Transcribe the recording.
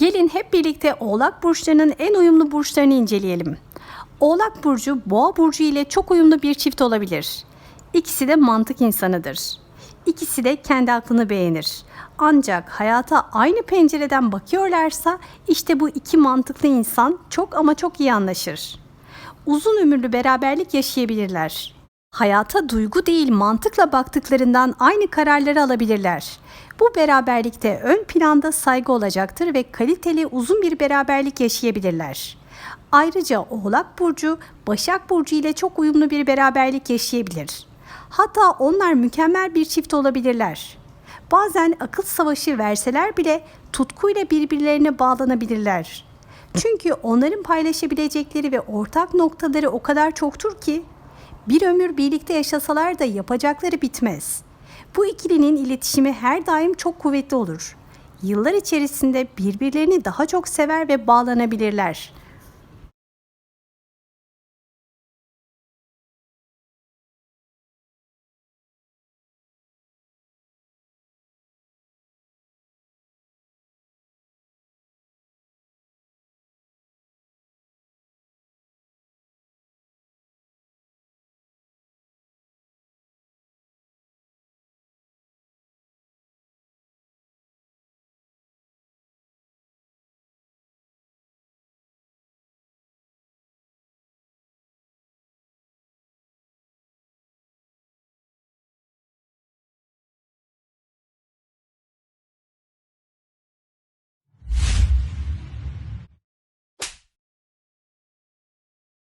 Gelin hep birlikte Oğlak burçlarının en uyumlu burçlarını inceleyelim. Oğlak burcu Boğa burcu ile çok uyumlu bir çift olabilir. İkisi de mantık insanıdır. İkisi de kendi aklını beğenir. Ancak hayata aynı pencereden bakıyorlarsa işte bu iki mantıklı insan çok ama çok iyi anlaşır. Uzun ömürlü beraberlik yaşayabilirler. Hayata duygu değil mantıkla baktıklarından aynı kararları alabilirler. Bu beraberlikte ön planda saygı olacaktır ve kaliteli uzun bir beraberlik yaşayabilirler. Ayrıca Oğlak Burcu, Başak Burcu ile çok uyumlu bir beraberlik yaşayabilir. Hatta onlar mükemmel bir çift olabilirler. Bazen akıl savaşı verseler bile tutkuyla birbirlerine bağlanabilirler. Çünkü onların paylaşabilecekleri ve ortak noktaları o kadar çoktur ki bir ömür birlikte yaşasalar da yapacakları bitmez. Bu ikilinin iletişimi her daim çok kuvvetli olur. Yıllar içerisinde birbirlerini daha çok sever ve bağlanabilirler.